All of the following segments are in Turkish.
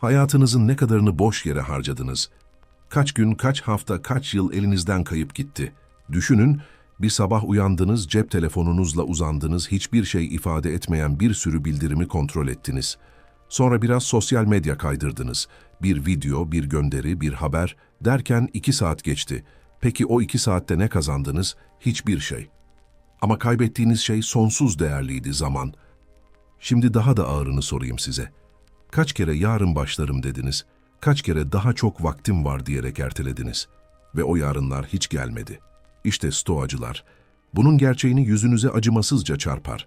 Hayatınızın ne kadarını boş yere harcadınız? Kaç gün, kaç hafta, kaç yıl elinizden kayıp gitti? Düşünün, bir sabah uyandınız, cep telefonunuzla uzandınız, hiçbir şey ifade etmeyen bir sürü bildirimi kontrol ettiniz. Sonra biraz sosyal medya kaydırdınız. Bir video, bir gönderi, bir haber derken iki saat geçti. Peki o iki saatte ne kazandınız? Hiçbir şey. Ama kaybettiğiniz şey sonsuz değerliydi zaman. Şimdi daha da ağırını sorayım size. Kaç kere yarın başlarım dediniz, kaç kere daha çok vaktim var diyerek ertelediniz. Ve o yarınlar hiç gelmedi. İşte stoacılar. Bunun gerçeğini yüzünüze acımasızca çarpar.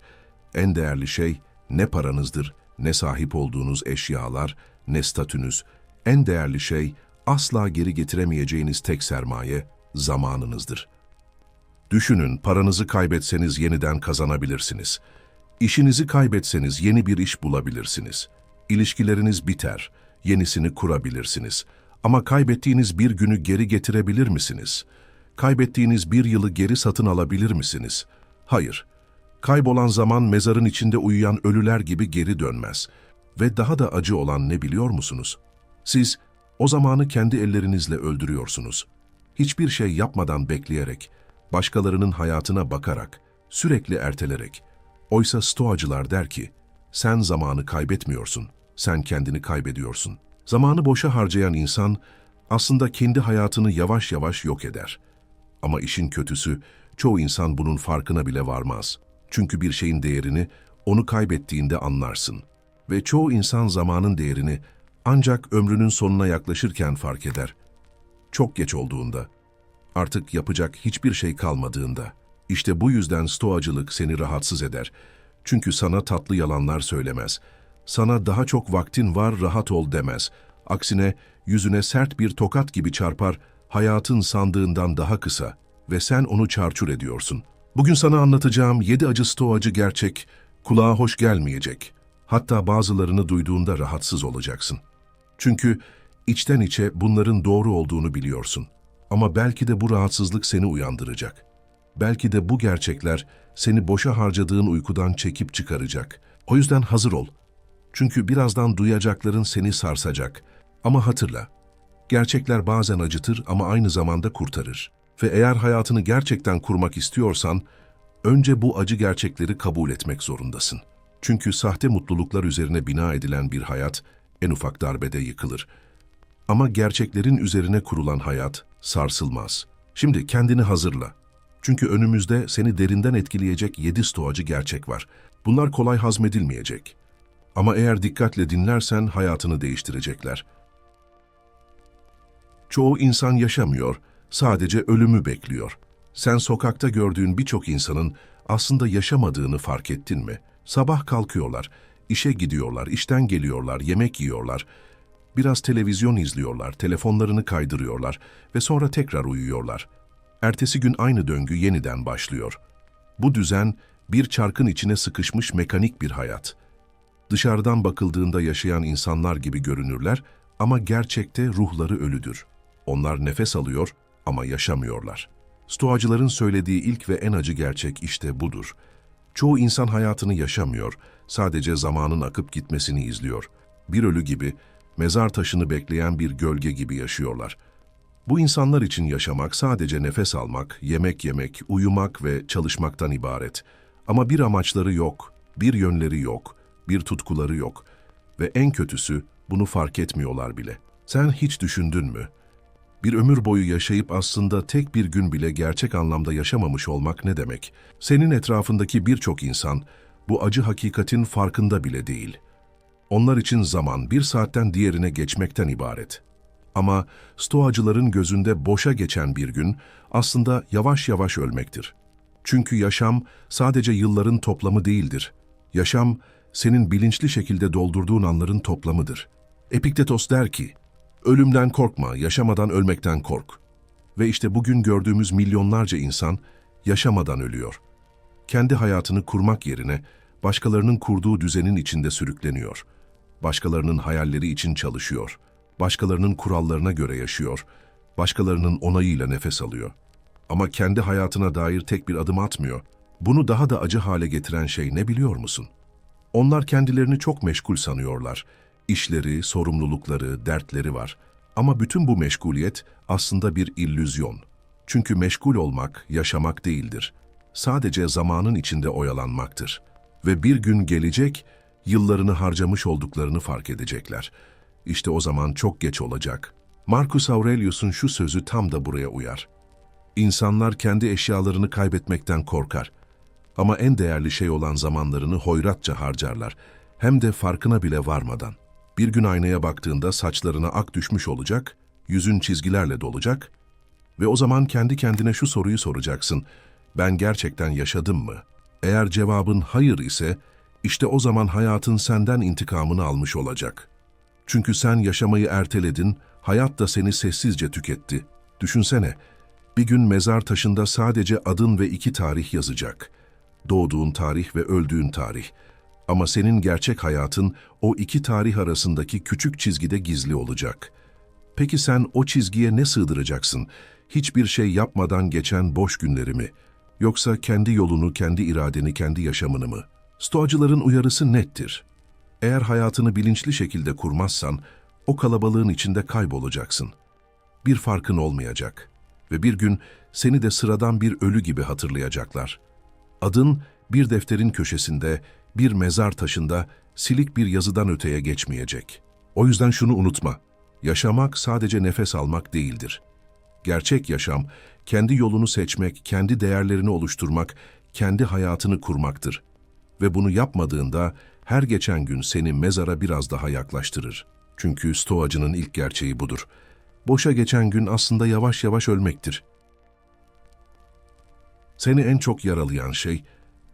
En değerli şey ne paranızdır, ne sahip olduğunuz eşyalar, ne statünüz. En değerli şey asla geri getiremeyeceğiniz tek sermaye zamanınızdır. Düşünün, paranızı kaybetseniz yeniden kazanabilirsiniz. İşinizi kaybetseniz yeni bir iş bulabilirsiniz. İlişkileriniz biter, yenisini kurabilirsiniz. Ama kaybettiğiniz bir günü geri getirebilir misiniz? Kaybettiğiniz bir yılı geri satın alabilir misiniz? Hayır. Kaybolan zaman mezarın içinde uyuyan ölüler gibi geri dönmez. Ve daha da acı olan ne biliyor musunuz? Siz o zamanı kendi ellerinizle öldürüyorsunuz. Hiçbir şey yapmadan bekleyerek, başkalarının hayatına bakarak, sürekli ertelerek. Oysa stoacılar der ki, sen zamanı kaybetmiyorsun, sen kendini kaybediyorsun. Zamanı boşa harcayan insan aslında kendi hayatını yavaş yavaş yok eder. Ama işin kötüsü, çoğu insan bunun farkına bile varmaz. Çünkü bir şeyin değerini onu kaybettiğinde anlarsın. Ve çoğu insan zamanın değerini ancak ömrünün sonuna yaklaşırken fark eder. Çok geç olduğunda, artık yapacak hiçbir şey kalmadığında. İşte bu yüzden stoacılık seni rahatsız eder. Çünkü sana tatlı yalanlar söylemez. Sana daha çok vaktin var rahat ol demez. Aksine yüzüne sert bir tokat gibi çarpar, hayatın sandığından daha kısa ve sen onu çarçur ediyorsun. Bugün sana anlatacağım yedi acı stoacı gerçek, kulağa hoş gelmeyecek. Hatta bazılarını duyduğunda rahatsız olacaksın. Çünkü içten içe bunların doğru olduğunu biliyorsun. Ama belki de bu rahatsızlık seni uyandıracak. Belki de bu gerçekler seni boşa harcadığın uykudan çekip çıkaracak. O yüzden hazır ol. Çünkü birazdan duyacakların seni sarsacak. Ama hatırla, gerçekler bazen acıtır ama aynı zamanda kurtarır. Ve eğer hayatını gerçekten kurmak istiyorsan, önce bu acı gerçekleri kabul etmek zorundasın. Çünkü sahte mutluluklar üzerine bina edilen bir hayat en ufak darbede yıkılır. Ama gerçeklerin üzerine kurulan hayat sarsılmaz. Şimdi kendini hazırla. Çünkü önümüzde seni derinden etkileyecek yedi stoacı gerçek var. Bunlar kolay hazmedilmeyecek. Ama eğer dikkatle dinlersen hayatını değiştirecekler. Çoğu insan yaşamıyor, sadece ölümü bekliyor. Sen sokakta gördüğün birçok insanın aslında yaşamadığını fark ettin mi? Sabah kalkıyorlar, işe gidiyorlar, işten geliyorlar, yemek yiyorlar. Biraz televizyon izliyorlar, telefonlarını kaydırıyorlar ve sonra tekrar uyuyorlar. Ertesi gün aynı döngü yeniden başlıyor. Bu düzen bir çarkın içine sıkışmış mekanik bir hayat. Dışarıdan bakıldığında yaşayan insanlar gibi görünürler ama gerçekte ruhları ölüdür. Onlar nefes alıyor ama yaşamıyorlar. Stoacıların söylediği ilk ve en acı gerçek işte budur. Çoğu insan hayatını yaşamıyor, sadece zamanın akıp gitmesini izliyor. Bir ölü gibi, mezar taşını bekleyen bir gölge gibi yaşıyorlar. Bu insanlar için yaşamak sadece nefes almak, yemek yemek, uyumak ve çalışmaktan ibaret. Ama bir amaçları yok, bir yönleri yok, bir tutkuları yok. Ve en kötüsü bunu fark etmiyorlar bile. Sen hiç düşündün mü? Bir ömür boyu yaşayıp aslında tek bir gün bile gerçek anlamda yaşamamış olmak ne demek? Senin etrafındaki birçok insan bu acı hakikatin farkında bile değil. Onlar için zaman bir saatten diğerine geçmekten ibaret. Ama stoacıların gözünde boşa geçen bir gün aslında yavaş yavaş ölmektir. Çünkü yaşam sadece yılların toplamı değildir. Yaşam senin bilinçli şekilde doldurduğun anların toplamıdır. Epiktetos der ki, Ölümden korkma, yaşamadan ölmekten kork. Ve işte bugün gördüğümüz milyonlarca insan yaşamadan ölüyor. Kendi hayatını kurmak yerine başkalarının kurduğu düzenin içinde sürükleniyor. Başkalarının hayalleri için çalışıyor. Başkalarının kurallarına göre yaşıyor. Başkalarının onayıyla nefes alıyor. Ama kendi hayatına dair tek bir adım atmıyor. Bunu daha da acı hale getiren şey ne biliyor musun? Onlar kendilerini çok meşgul sanıyorlar. İşleri, sorumlulukları, dertleri var. Ama bütün bu meşguliyet aslında bir illüzyon. Çünkü meşgul olmak, yaşamak değildir. Sadece zamanın içinde oyalanmaktır. Ve bir gün gelecek, yıllarını harcamış olduklarını fark edecekler. İşte o zaman çok geç olacak. Marcus Aurelius'un şu sözü tam da buraya uyar. İnsanlar kendi eşyalarını kaybetmekten korkar. Ama en değerli şey olan zamanlarını hoyratça harcarlar. Hem de farkına bile varmadan. Bir gün aynaya baktığında saçlarına ak düşmüş olacak, yüzün çizgilerle dolacak ve o zaman kendi kendine şu soruyu soracaksın. Ben gerçekten yaşadım mı? Eğer cevabın hayır ise, işte o zaman hayatın senden intikamını almış olacak. Çünkü sen yaşamayı erteledin, hayat da seni sessizce tüketti. Düşünsene, bir gün mezar taşında sadece adın ve iki tarih yazacak. Doğduğun tarih ve öldüğün tarih. Ama senin gerçek hayatın o iki tarih arasındaki küçük çizgide gizli olacak. Peki sen o çizgiye ne sığdıracaksın? Hiçbir şey yapmadan geçen boş günlerimi? Yoksa kendi yolunu, kendi iradeni, kendi yaşamını mı? Stoacıların uyarısı nettir. Eğer hayatını bilinçli şekilde kurmazsan, o kalabalığın içinde kaybolacaksın. Bir farkın olmayacak ve bir gün seni de sıradan bir ölü gibi hatırlayacaklar. Adın bir defterin köşesinde, bir mezar taşında, silik bir yazıdan öteye geçmeyecek. O yüzden şunu unutma. Yaşamak sadece nefes almak değildir. Gerçek yaşam, kendi yolunu seçmek, kendi değerlerini oluşturmak, kendi hayatını kurmaktır. Ve bunu yapmadığında her geçen gün seni mezara biraz daha yaklaştırır. Çünkü stoacının ilk gerçeği budur. Boşa geçen gün aslında yavaş yavaş ölmektir. Seni en çok yaralayan şey,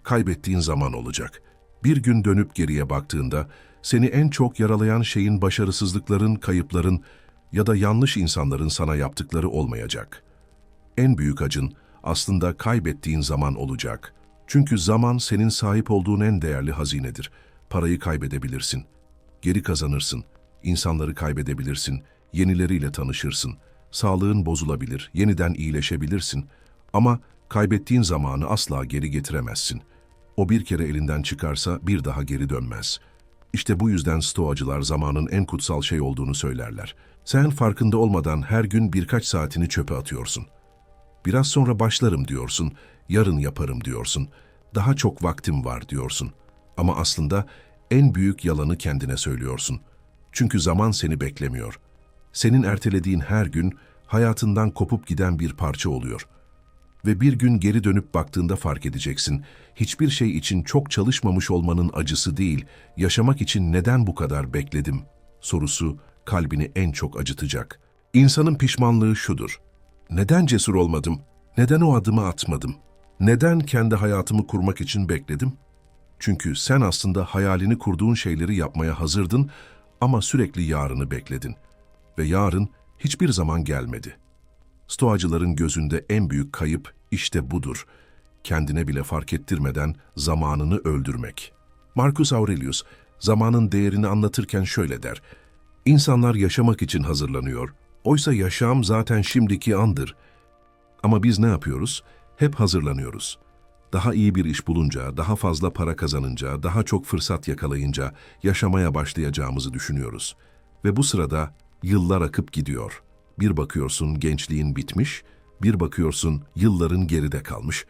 kaybettiğin zaman olacak. Bir gün dönüp geriye baktığında, seni en çok yaralayan şeyin başarısızlıkların, kayıpların ya da yanlış insanların sana yaptıkları olmayacak. En büyük acın aslında kaybettiğin zaman olacak. Çünkü zaman senin sahip olduğun en değerli hazinedir. Parayı kaybedebilirsin, geri kazanırsın, insanları kaybedebilirsin, yenileriyle tanışırsın, sağlığın bozulabilir, yeniden iyileşebilirsin. Ama kaybettiğin zamanı asla geri getiremezsin. O bir kere elinden çıkarsa bir daha geri dönmez. İşte bu yüzden stoacılar zamanın en kutsal şey olduğunu söylerler. Sen farkında olmadan her gün birkaç saatini çöpe atıyorsun. Biraz sonra başlarım diyorsun, yarın yaparım diyorsun, daha çok vaktim var diyorsun. Ama aslında en büyük yalanı kendine söylüyorsun. Çünkü zaman seni beklemiyor. Senin ertelediğin her gün hayatından kopup giden bir parça oluyor. Ve bir gün geri dönüp baktığında fark edeceksin, hiçbir şey için çok çalışmamış olmanın acısı değil, yaşamak için neden bu kadar bekledim sorusu kalbini en çok acıtacak. İnsanın pişmanlığı şudur. Neden cesur olmadım? Neden o adımı atmadım? Neden kendi hayatımı kurmak için bekledim? Çünkü sen aslında hayalini kurduğun şeyleri yapmaya hazırdın ama sürekli yarını bekledin. Ve yarın hiçbir zaman gelmedi. Stoacıların gözünde en büyük kayıp işte budur. Kendine bile fark ettirmeden zamanını öldürmek. Marcus Aurelius zamanın değerini anlatırken şöyle der. İnsanlar yaşamak için hazırlanıyor. Oysa yaşam zaten şimdiki andır. Ama biz ne yapıyoruz? Hep hazırlanıyoruz. Daha iyi bir iş bulunca, daha fazla para kazanınca, daha çok fırsat yakalayınca yaşamaya başlayacağımızı düşünüyoruz. Ve bu sırada yıllar akıp gidiyor. Bir bakıyorsun gençliğin bitmiş, bir bakıyorsun yılların geride kalmış.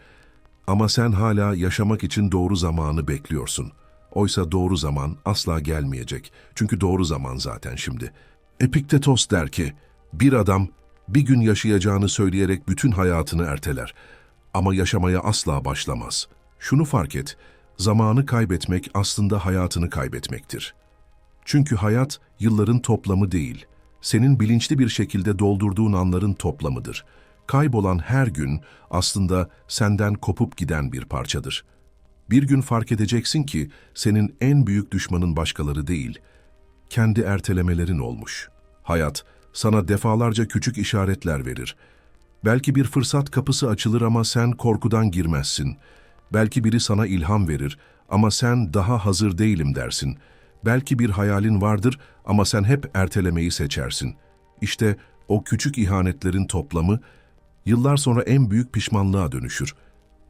Ama sen hala yaşamak için doğru zamanı bekliyorsun. Oysa doğru zaman asla gelmeyecek. Çünkü doğru zaman zaten şimdi. Epiktetos der ki, bir adam bir gün yaşayacağını söyleyerek bütün hayatını erteler. Ama yaşamaya asla başlamaz. Şunu fark et, zamanı kaybetmek aslında hayatını kaybetmektir. Çünkü hayat yılların toplamı değil, senin bilinçli bir şekilde doldurduğun anların toplamıdır. Kaybolan her gün aslında senden kopup giden bir parçadır. Bir gün fark edeceksin ki senin en büyük düşmanın başkaları değil, kendi ertelemelerin olmuş. Hayat sana defalarca küçük işaretler verir. Belki bir fırsat kapısı açılır ama sen korkudan girmezsin. Belki biri sana ilham verir ama sen daha hazır değilim dersin. Belki bir hayalin vardır ama sen hep ertelemeyi seçersin. İşte o küçük ihanetlerin toplamı yıllar sonra en büyük pişmanlığa dönüşür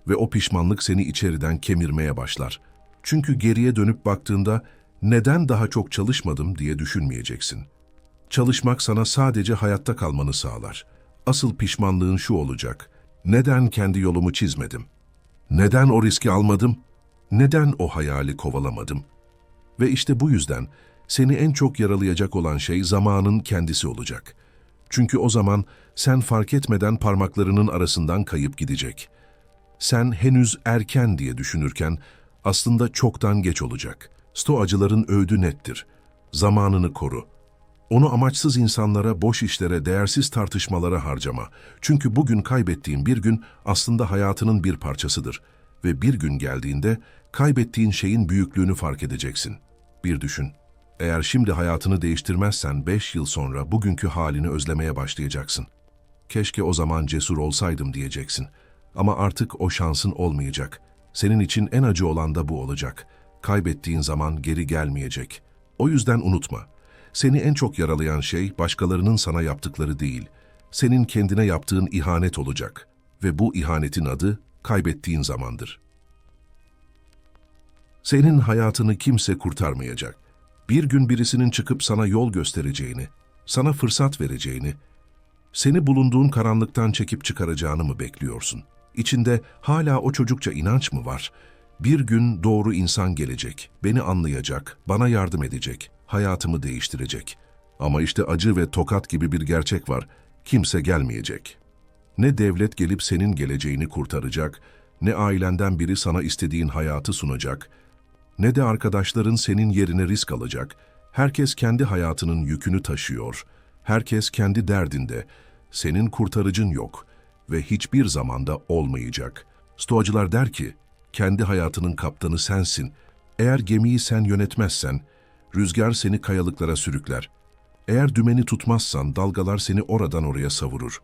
ve o pişmanlık seni içeriden kemirmeye başlar. Çünkü geriye dönüp baktığında neden daha çok çalışmadım diye düşünmeyeceksin. Çalışmak sana sadece hayatta kalmanı sağlar. Asıl pişmanlığın şu olacak. Neden kendi yolumu çizmedim? Neden o riski almadım? Neden o hayali kovalamadım? Ve işte bu yüzden seni en çok yaralayacak olan şey zamanın kendisi olacak. Çünkü o zaman sen fark etmeden parmaklarının arasından kayıp gidecek. Sen henüz erken diye düşünürken aslında çoktan geç olacak. Stoacıların öğüdü nettir. Zamanını koru. Onu amaçsız insanlara, boş işlere, değersiz tartışmalara harcama. Çünkü bugün kaybettiğin bir gün aslında hayatının bir parçasıdır. Ve bir gün geldiğinde kaybettiğin şeyin büyüklüğünü fark edeceksin. Bir düşün. Eğer şimdi hayatını değiştirmezsen beş yıl sonra bugünkü halini özlemeye başlayacaksın. Keşke o zaman cesur olsaydım diyeceksin. Ama artık o şansın olmayacak. Senin için en acı olan da bu olacak. Kaybettiğin zaman geri gelmeyecek. O yüzden unutma. Seni en çok yaralayan şey başkalarının sana yaptıkları değil. Senin kendine yaptığın ihanet olacak. Ve bu ihanetin adı kaybettiğin zamandır. Senin hayatını kimse kurtarmayacak. Bir gün birisinin çıkıp sana yol göstereceğini, sana fırsat vereceğini, seni bulunduğun karanlıktan çekip çıkaracağını mı bekliyorsun? İçinde hala o çocukça inanç mı var? Bir gün doğru insan gelecek, beni anlayacak, bana yardım edecek, hayatımı değiştirecek. Ama işte acı ve tokat gibi bir gerçek var, kimse gelmeyecek. Ne devlet gelip senin geleceğini kurtaracak, ne ailenden biri sana istediğin hayatı sunacak, ne de arkadaşların senin yerine risk alacak. Herkes kendi hayatının yükünü taşıyor. Herkes kendi derdinde. Senin kurtarıcın yok ve hiçbir zamanda olmayacak. Stoacılar der ki, kendi hayatının kaptanı sensin. Eğer gemiyi sen yönetmezsen, rüzgar seni kayalıklara sürükler. Eğer dümeni tutmazsan dalgalar seni oradan oraya savurur.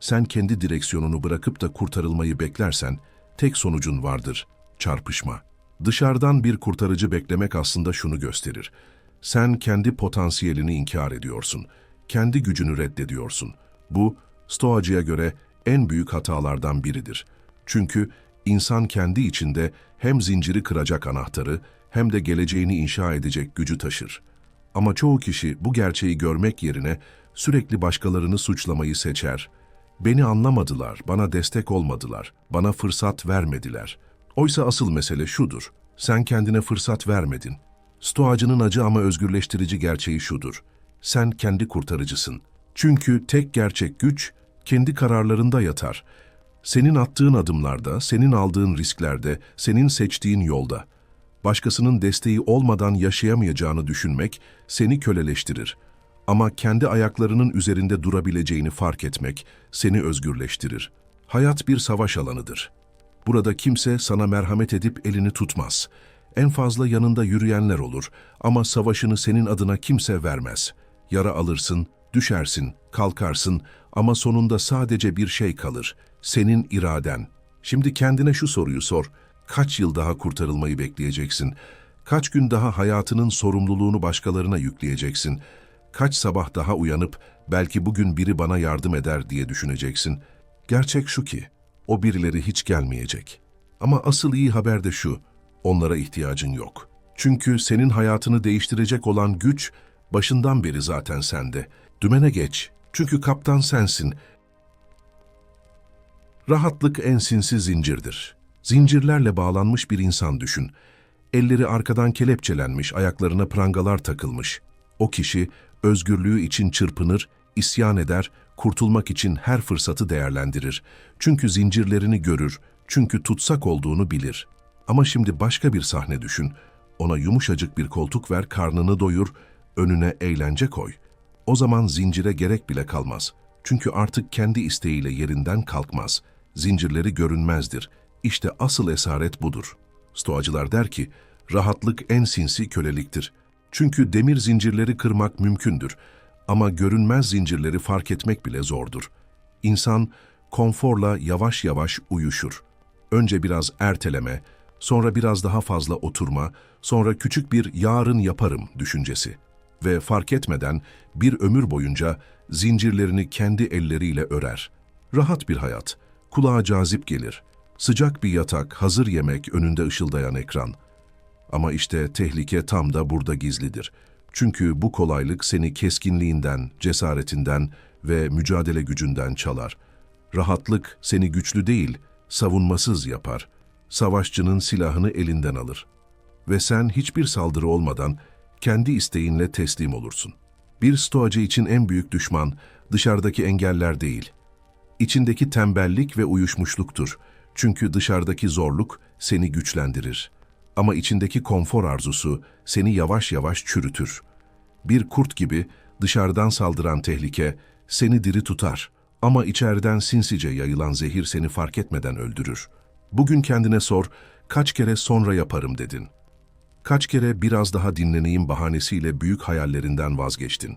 Sen kendi direksiyonunu bırakıp da kurtarılmayı beklersen, tek sonucun vardır, çarpışma. Dışarıdan bir kurtarıcı beklemek aslında şunu gösterir. Sen kendi potansiyelini inkar ediyorsun. Kendi gücünü reddediyorsun. Bu, Stoacıya göre en büyük hatalardan biridir. Çünkü insan kendi içinde hem zinciri kıracak anahtarı hem de geleceğini inşa edecek gücü taşır. Ama çoğu kişi bu gerçeği görmek yerine sürekli başkalarını suçlamayı seçer. Beni anlamadılar, bana destek olmadılar, bana fırsat vermediler.'' Oysa asıl mesele şudur. Sen kendine fırsat vermedin. Stoacının acı ama özgürleştirici gerçeği şudur. Sen kendi kurtarıcısın. Çünkü tek gerçek güç kendi kararlarında yatar. Senin attığın adımlarda, senin aldığın risklerde, senin seçtiğin yolda. Başkasının desteği olmadan yaşayamayacağını düşünmek seni köleleştirir. Ama kendi ayaklarının üzerinde durabileceğini fark etmek seni özgürleştirir. Hayat bir savaş alanıdır. Burada kimse sana merhamet edip elini tutmaz. En fazla yanında yürüyenler olur ama savaşını senin adına kimse vermez. Yara alırsın, düşersin, kalkarsın ama sonunda sadece bir şey kalır. Senin iraden. Şimdi kendine şu soruyu sor. Kaç yıl daha kurtarılmayı bekleyeceksin? Kaç gün daha hayatının sorumluluğunu başkalarına yükleyeceksin? Kaç sabah daha uyanıp belki bugün biri bana yardım eder diye düşüneceksin? Gerçek şu ki, o birileri hiç gelmeyecek. Ama asıl iyi haber de şu, onlara ihtiyacın yok. Çünkü senin hayatını değiştirecek olan güç başından beri zaten sende. Dümene geç, çünkü kaptan sensin. Rahatlık en sinsi zincirdir. Zincirlerle bağlanmış bir insan düşün. Elleri arkadan kelepçelenmiş, ayaklarına prangalar takılmış. O kişi özgürlüğü için çırpınır, isyan eder, kurtulmak için her fırsatı değerlendirir. Çünkü zincirlerini görür, çünkü tutsak olduğunu bilir. Ama şimdi başka bir sahne düşün. Ona yumuşacık bir koltuk ver, karnını doyur, önüne eğlence koy. O zaman zincire gerek bile kalmaz. Çünkü artık kendi isteğiyle yerinden kalkmaz. Zincirleri görünmezdir. İşte asıl esaret budur. Stoacılar der ki, rahatlık en sinsi köleliktir. Çünkü demir zincirleri kırmak mümkündür ama görünmez zincirleri fark etmek bile zordur. İnsan konforla yavaş yavaş uyuşur. Önce biraz erteleme, sonra biraz daha fazla oturma, sonra küçük bir yarın yaparım düşüncesi. Ve fark etmeden bir ömür boyunca zincirlerini kendi elleriyle örer. Rahat bir hayat, kulağa cazip gelir. Sıcak bir yatak, hazır yemek, önünde ışıldayan ekran. Ama işte tehlike tam da burada gizlidir. Çünkü bu kolaylık seni keskinliğinden, cesaretinden ve mücadele gücünden çalar. Rahatlık seni güçlü değil, savunmasız yapar. Savaşçının silahını elinden alır. Ve sen hiçbir saldırı olmadan kendi isteğinle teslim olursun. Bir stoacı için en büyük düşman dışarıdaki engeller değil, içindeki tembellik ve uyuşmuşluktur. Çünkü dışarıdaki zorluk seni güçlendirir. Ama içindeki konfor arzusu seni yavaş yavaş çürütür. Bir kurt gibi dışarıdan saldıran tehlike seni diri tutar ama içeriden sinsice yayılan zehir seni fark etmeden öldürür. Bugün kendine sor, kaç kere sonra yaparım dedin. Kaç kere biraz daha dinleneyim bahanesiyle büyük hayallerinden vazgeçtin.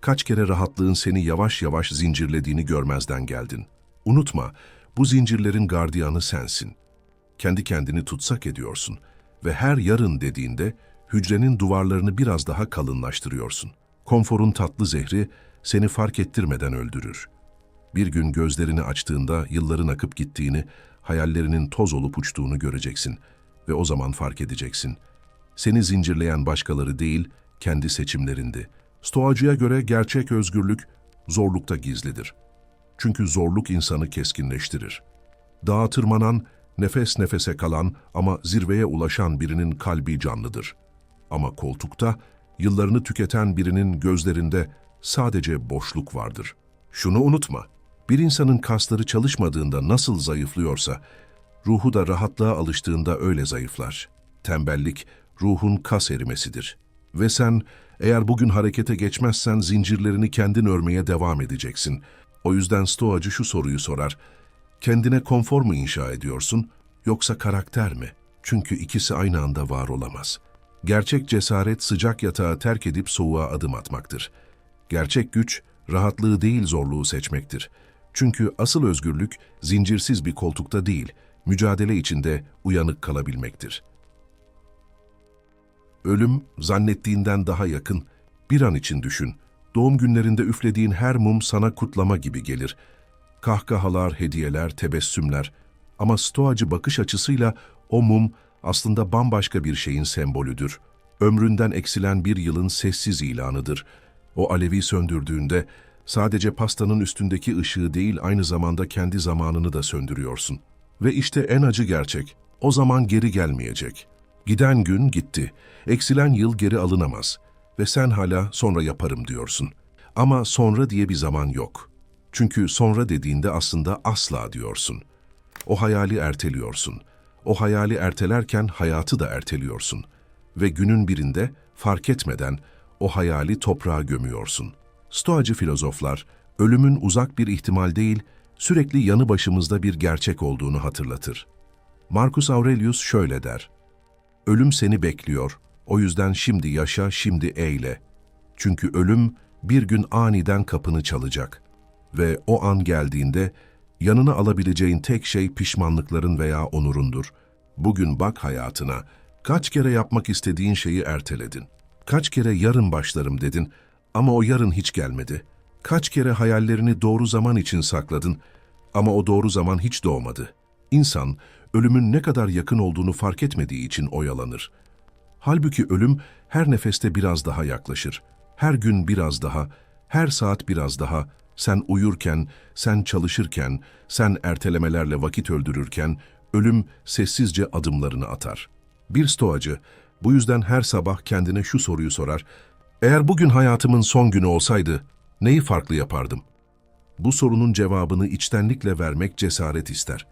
Kaç kere rahatlığın seni yavaş yavaş zincirlediğini görmezden geldin. Unutma, bu zincirlerin gardiyanı sensin. Kendi kendini tutsak ediyorsun ve her yarın dediğinde hücrenin duvarlarını biraz daha kalınlaştırıyorsun. Konforun tatlı zehri seni fark ettirmeden öldürür. Bir gün gözlerini açtığında yılların akıp gittiğini, hayallerinin toz olup uçtuğunu göreceksin ve o zaman fark edeceksin. Seni zincirleyen başkaları değil, kendi seçimlerindi. Stoacıya göre gerçek özgürlük zorlukta gizlidir. Çünkü zorluk insanı keskinleştirir. Dağa tırmanan, nefes nefese kalan ama zirveye ulaşan birinin kalbi canlıdır. Ama koltukta, yıllarını tüketen birinin gözlerinde sadece boşluk vardır. Şunu unutma, bir insanın kasları çalışmadığında nasıl zayıflıyorsa, ruhu da rahatlığa alıştığında öyle zayıflar. Tembellik, ruhun kas erimesidir. Ve sen, eğer bugün harekete geçmezsen zincirlerini kendin örmeye devam edeceksin. O yüzden stoacı şu soruyu sorar. Kendine konfor mu inşa ediyorsun, yoksa karakter mi? Çünkü ikisi aynı anda var olamaz. Gerçek cesaret sıcak yatağı terk edip soğuğa adım atmaktır. Gerçek güç, rahatlığı değil zorluğu seçmektir. Çünkü asıl özgürlük, zincirsiz bir koltukta değil, mücadele içinde uyanık kalabilmektir. Ölüm, zannettiğinden daha yakın. Bir an için düşün. Doğum günlerinde üflediğin her mum sana kutlama gibi gelir. Kahkahalar, hediyeler, tebessümler. Ama stoacı bakış açısıyla o mum aslında bambaşka bir şeyin sembolüdür. Ömründen eksilen bir yılın sessiz ilanıdır. O alevi söndürdüğünde sadece pastanın üstündeki ışığı değil aynı zamanda kendi zamanını da söndürüyorsun. Ve işte en acı gerçek, o zaman geri gelmeyecek. Giden gün gitti, eksilen yıl geri alınamaz ve sen hala sonra yaparım diyorsun. Ama sonra diye bir zaman yok. Çünkü sonra dediğinde aslında asla diyorsun. O hayali erteliyorsun. O hayali ertelerken hayatı da erteliyorsun. Ve günün birinde fark etmeden o hayali toprağa gömüyorsun. Stoacı filozoflar, ölümün uzak bir ihtimal değil, sürekli yanı başımızda bir gerçek olduğunu hatırlatır. Marcus Aurelius şöyle der, Ölüm seni bekliyor, o yüzden şimdi yaşa, şimdi eyle. Çünkü ölüm bir gün aniden kapını çalacak. Ve o an geldiğinde yanına alabileceğin tek şey pişmanlıkların veya onurundur. Bugün bak hayatına, kaç kere yapmak istediğin şeyi erteledin. Kaç kere yarın başlarım dedin ama o yarın hiç gelmedi. Kaç kere hayallerini doğru zaman için sakladın ama o doğru zaman hiç doğmadı. İnsan, ölümün ne kadar yakın olduğunu fark etmediği için oyalanır. Halbuki ölüm her nefeste biraz daha yaklaşır. Her gün biraz daha, her saat biraz daha, sen uyurken, sen çalışırken, sen ertelemelerle vakit öldürürken, ölüm sessizce adımlarını atar. Bir stoacı, bu yüzden her sabah kendine şu soruyu sorar, eğer bugün hayatımın son günü olsaydı, neyi farklı yapardım? Bu sorunun cevabını içtenlikle vermek cesaret ister.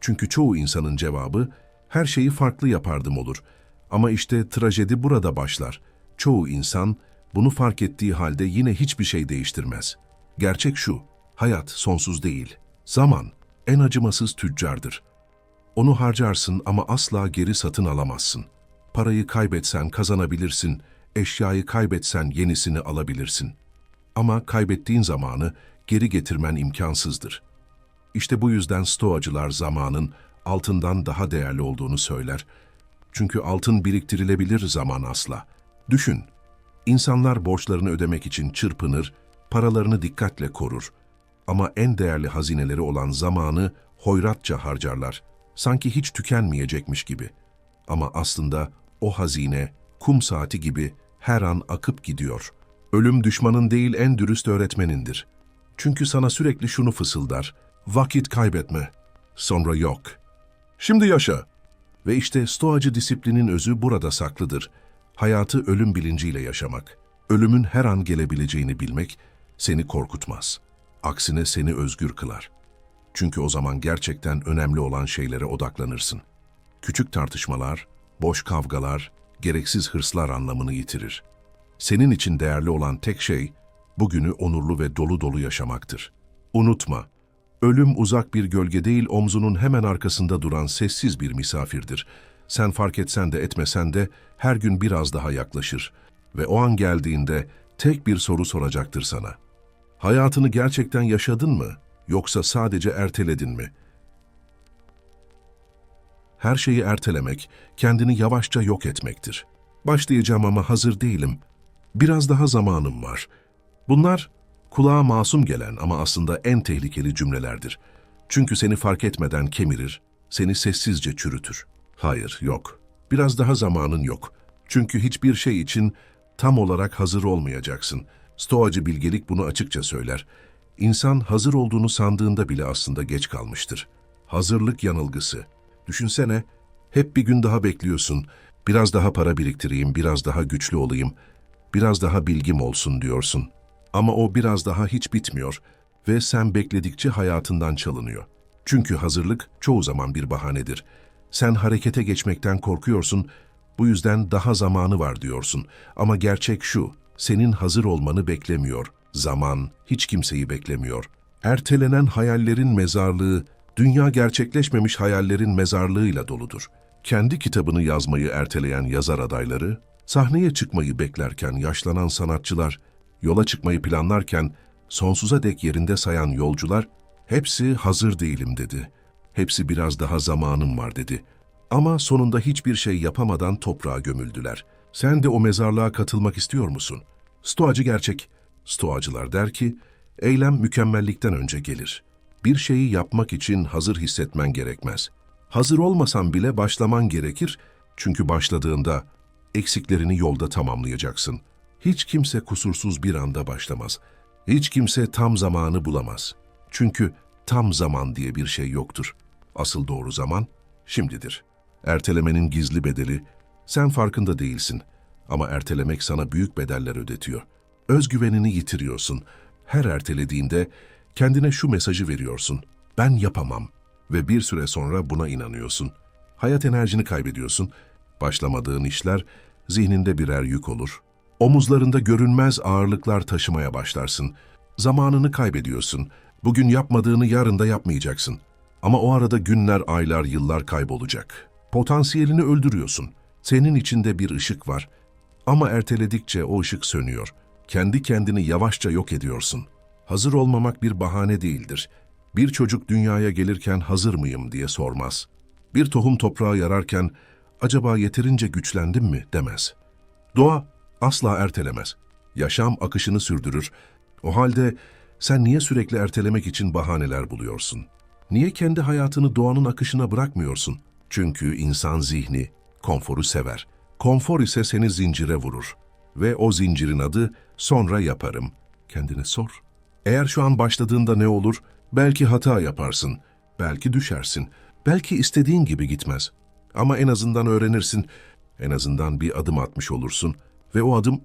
Çünkü çoğu insanın cevabı, her şeyi farklı yapardım olur. Ama işte trajedi burada başlar. Çoğu insan bunu fark ettiği halde yine hiçbir şey değiştirmez. Gerçek şu, hayat sonsuz değil. Zaman en acımasız tüccardır. Onu harcarsın ama asla geri satın alamazsın. Parayı kaybetsen kazanabilirsin, eşyayı kaybetsen yenisini alabilirsin. Ama kaybettiğin zamanı geri getirmen imkansızdır. İşte bu yüzden stoacılar zamanın altından daha değerli olduğunu söyler. Çünkü altın biriktirilebilir zaman asla. Düşün, insanlar borçlarını ödemek için çırpınır, paralarını dikkatle korur. Ama en değerli hazineleri olan zamanı hoyratça harcarlar. Sanki hiç tükenmeyecekmiş gibi. Ama aslında O hazine, kum saati gibi her an akıp gidiyor. Ölüm düşmanın değil en dürüst öğretmenindir. Çünkü sana sürekli şunu fısıldar. Vakit kaybetme. Sonra yok. Şimdi yaşa. Ve işte stoacı disiplinin özü burada saklıdır. Hayatı ölüm bilinciyle yaşamak. Ölümün her an gelebileceğini bilmek seni korkutmaz. Aksine seni özgür kılar. Çünkü o zaman gerçekten önemli olan şeylere odaklanırsın. Küçük tartışmalar, boş kavgalar, gereksiz hırslar anlamını yitirir. Senin için değerli olan tek şey, bugünü onurlu ve dolu dolu yaşamaktır. Unutma, ölüm uzak bir gölge değil, omzunun hemen arkasında duran sessiz bir misafirdir. Sen fark etsen de etmesen de her gün biraz daha yaklaşır ve o an geldiğinde tek bir soru soracaktır sana. Hayatını gerçekten yaşadın mı yoksa sadece erteledin mi? Her şeyi ertelemek, kendini yavaşça yok etmektir. Başlayacağım ama hazır değilim. Biraz daha zamanım var. Bunlar kulağa masum gelen ama aslında en tehlikeli cümlelerdir. Çünkü seni fark etmeden kemirir, seni sessizce çürütür. Hayır, yok. Biraz daha zamanın yok. Çünkü hiçbir şey için tam olarak hazır olmayacaksın. Stoacı bilgelik bunu açıkça söyler. İnsan hazır olduğunu sandığında bile aslında geç kalmıştır. Hazırlık yanılgısı. Düşünsene, hep bir gün daha bekliyorsun. Biraz daha para biriktireyim, biraz daha güçlü olayım, biraz daha bilgim olsun diyorsun. Ama o biraz daha hiç bitmiyor ve sen bekledikçe hayatından çalınıyor. Çünkü hazırlık çoğu zaman bir bahanedir. Sen harekete geçmekten korkuyorsun, bu yüzden daha zamanı var diyorsun. Ama gerçek şu, senin hazır olmanı beklemiyor. Zaman hiç kimseyi beklemiyor. Ertelenen hayallerin mezarlığı, dünya gerçekleşmemiş hayallerin mezarlığıyla doludur. Kendi kitabını yazmayı erteleyen yazar adayları, sahneye çıkmayı beklerken yaşlanan sanatçılar, yola çıkmayı planlarken sonsuza dek yerinde sayan yolcular, hepsi hazır değilim dedi. Hepsi biraz daha zamanım var dedi. Ama sonunda hiçbir şey yapamadan toprağa gömüldüler. Sen de o mezarlığa katılmak istiyor musun? Stoacı gerçek. Stoacılar der ki, eylem mükemmellikten önce gelir. Bir şeyi yapmak için hazır hissetmen gerekmez. Hazır olmasan bile başlaman gerekir çünkü başladığında eksiklerini yolda tamamlayacaksın. Hiç kimse kusursuz bir anda başlamaz. Hiç kimse tam zamanı bulamaz. Çünkü tam zaman diye bir şey yoktur. Asıl doğru zaman şimdidir. Ertelemenin gizli bedeli, sen farkında değilsin ama ertelemek sana büyük bedeller ödetiyor. Özgüvenini yitiriyorsun. Her ertelediğinde kendine şu mesajı veriyorsun. Ben yapamam. Ve bir süre sonra buna inanıyorsun. Hayat enerjini kaybediyorsun. Başlamadığın işler zihninde birer yük olur. Omuzlarında görünmez ağırlıklar taşımaya başlarsın. Zamanını kaybediyorsun. Bugün yapmadığını yarın da yapmayacaksın. Ama o arada günler, aylar, yıllar kaybolacak. Potansiyelini öldürüyorsun. Senin içinde bir ışık var. Ama erteledikçe o ışık sönüyor. Kendi kendini yavaşça yok ediyorsun. Hazır olmamak bir bahane değildir. Bir çocuk dünyaya gelirken hazır mıyım diye sormaz. Bir tohum toprağa yararken acaba yeterince güçlendim mi demez. Doğa asla ertelemez. Yaşam akışını sürdürür. O halde sen niye sürekli ertelemek için bahaneler buluyorsun? Niye kendi hayatını doğanın akışına bırakmıyorsun? Çünkü insan zihni konforu sever. Konfor ise seni zincire vurur. Ve o zincirin adı sonra yaparım. Kendine sor. Eğer şu an başladığında ne olur? Belki hata yaparsın, belki düşersin, belki istediğin gibi gitmez. Ama en azından öğrenirsin, en azından bir adım atmış olursun ve o adım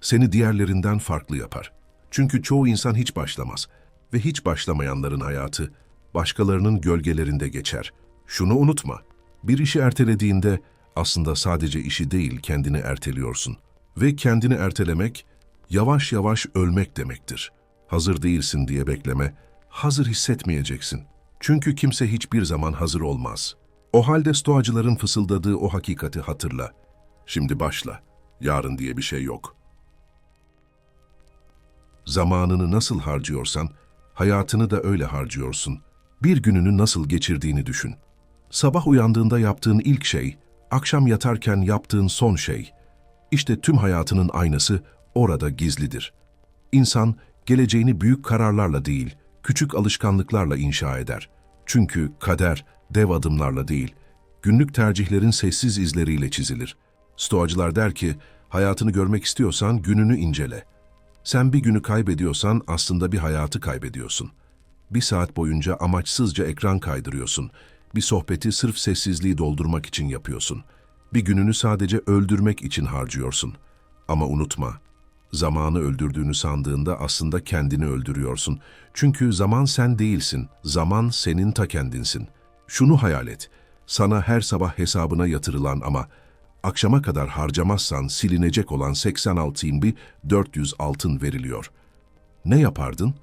seni diğerlerinden farklı yapar. Çünkü çoğu insan hiç başlamaz ve hiç başlamayanların hayatı başkalarının gölgelerinde geçer. Şunu unutma, bir işi ertelediğinde aslında sadece işi değil kendini erteliyorsun. Ve kendini ertelemek, yavaş yavaş ölmek demektir. Hazır değilsin diye bekleme, hazır hissetmeyeceksin. Çünkü kimse hiçbir zaman hazır olmaz. O halde stoacıların fısıldadığı o hakikati hatırla. Şimdi başla. Yarın diye bir şey yok. Zamanını nasıl harcıyorsan, hayatını da öyle harcıyorsun. Bir gününü nasıl geçirdiğini düşün. Sabah uyandığında yaptığın ilk şey, akşam yatarken yaptığın son şey. İşte tüm hayatının aynası orada gizlidir. İnsan geleceğini büyük kararlarla değil, küçük alışkanlıklarla inşa eder. Çünkü kader dev adımlarla değil, günlük tercihlerin sessiz izleriyle çizilir. Stoacılar der ki, hayatını görmek istiyorsan gününü incele. Sen bir günü kaybediyorsan aslında bir hayatı kaybediyorsun. Bir saat boyunca amaçsızca ekran kaydırıyorsun. Bir sohbeti sırf sessizliği doldurmak için yapıyorsun. Bir gününü sadece öldürmek için harcıyorsun. Ama unutma, zamanı öldürdüğünü sandığında aslında kendini öldürüyorsun. Çünkü zaman sen değilsin, zaman senin ta kendinsin. Şunu hayal et, sana her sabah hesabına yatırılan ama akşama kadar harcamazsan silinecek olan 86.400 altın veriliyor. Ne yapardın?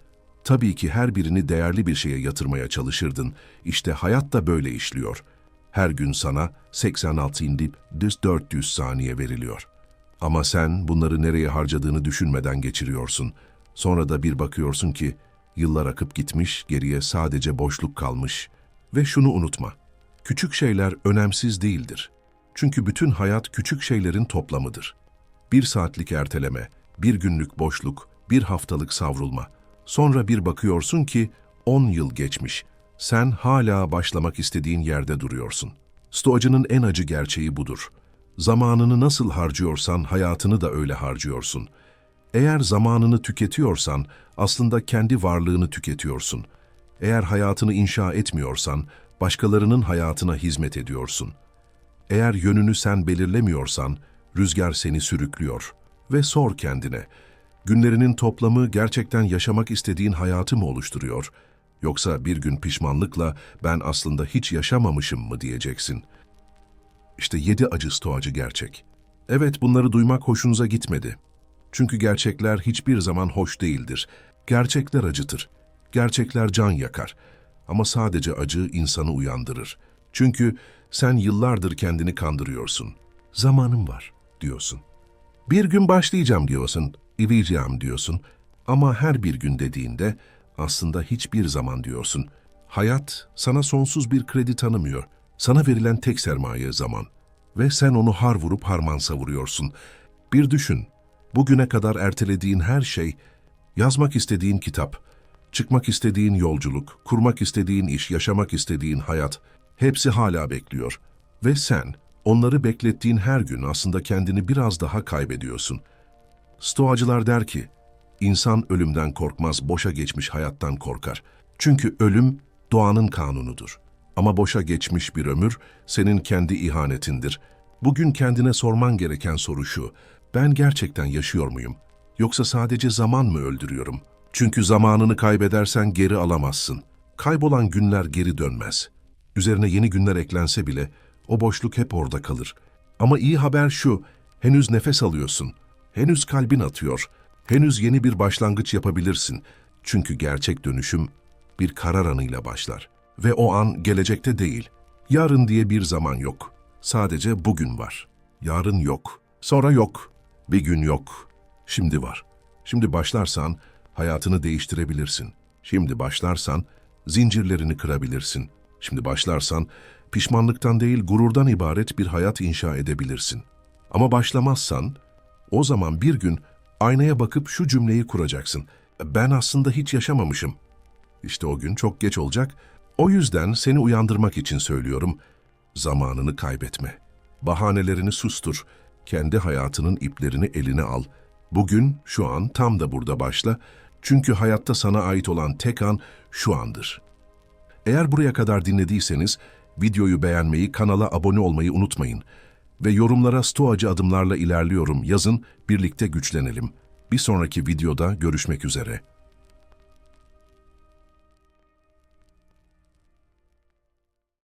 Tabii ki her birini değerli bir şeye yatırmaya çalışırdın. İşte hayat da böyle işliyor. Her gün sana 86.400 saniye veriliyor. Ama sen bunları nereye harcadığını düşünmeden geçiriyorsun. Sonra da bir bakıyorsun ki yıllar akıp gitmiş, geriye sadece boşluk kalmış. Ve şunu unutma. Küçük şeyler önemsiz değildir. Çünkü bütün hayat küçük şeylerin toplamıdır. Bir saatlik erteleme, bir günlük boşluk, bir haftalık savrulma. Sonra bir bakıyorsun ki 10 yıl geçmiş. Sen hala başlamak istediğin yerde duruyorsun. Stoacının en acı gerçeği budur. Zamanını nasıl harcıyorsan hayatını da öyle harcıyorsun. Eğer zamanını tüketiyorsan aslında kendi varlığını tüketiyorsun. Eğer hayatını inşa etmiyorsan başkalarının hayatına hizmet ediyorsun. Eğer yönünü sen belirlemiyorsan rüzgar seni sürüklüyor. Ve sor kendine, günlerinin toplamı gerçekten yaşamak istediğin hayatı mı oluşturuyor? Yoksa bir gün pişmanlıkla ben aslında hiç yaşamamışım mı diyeceksin. İşte yedi acı stoacı gerçek. Evet bunları duymak hoşunuza gitmedi. Çünkü gerçekler hiçbir zaman hoş değildir. Gerçekler acıtır. Gerçekler can yakar. Ama sadece acı insanı uyandırır. Çünkü sen yıllardır kendini kandırıyorsun. Zamanım var diyorsun. Bir gün başlayacağım diyorsun, iveceğim diyorsun. Ama her bir gün dediğinde aslında hiçbir zaman diyorsun. Hayat sana sonsuz bir kredi tanımıyor. Sana verilen tek sermaye zaman. Ve sen onu har vurup harman savuruyorsun. Bir düşün, bugüne kadar ertelediğin her şey, yazmak istediğin kitap, çıkmak istediğin yolculuk, kurmak istediğin iş, yaşamak istediğin hayat, hepsi hala bekliyor. Ve sen, onları beklettiğin her gün aslında kendini biraz daha kaybediyorsun. Stoacılar der ki, insan ölümden korkmaz, boşa geçmiş hayattan korkar. Çünkü ölüm doğanın kanunudur. Ama boşa geçmiş bir ömür senin kendi ihanetindir. Bugün kendine sorman gereken soru şu, ben gerçekten yaşıyor muyum? Yoksa sadece zaman mı öldürüyorum? Çünkü zamanını kaybedersen geri alamazsın. Kaybolan günler geri dönmez. Üzerine yeni günler eklense bile o boşluk hep orada kalır. Ama iyi haber şu, henüz nefes alıyorsun. Henüz kalbin atıyor. Henüz yeni bir başlangıç yapabilirsin. Çünkü gerçek dönüşüm bir karar anıyla başlar. Ve o an gelecekte değil. Yarın diye bir zaman yok. Sadece bugün var. Yarın yok. Sonra yok. Bir gün yok. Şimdi var. Şimdi başlarsan hayatını değiştirebilirsin. Şimdi başlarsan zincirlerini kırabilirsin. Şimdi başlarsan pişmanlıktan değil gururdan ibaret bir hayat inşa edebilirsin. Ama başlamazsan o zaman bir gün aynaya bakıp şu cümleyi kuracaksın. Ben aslında hiç yaşamamışım. İşte o gün çok geç olacak. O yüzden seni uyandırmak için söylüyorum. Zamanını kaybetme. Bahanelerini sustur. Kendi hayatının iplerini eline al. Bugün, şu an tam da burada başla. Çünkü hayatta sana ait olan tek an şu andır. Eğer buraya kadar dinlediyseniz videoyu beğenmeyi, kanala abone olmayı unutmayın. Ve yorumlara stoacı adımlarla ilerliyorum yazın, birlikte güçlenelim. Bir sonraki videoda görüşmek üzere.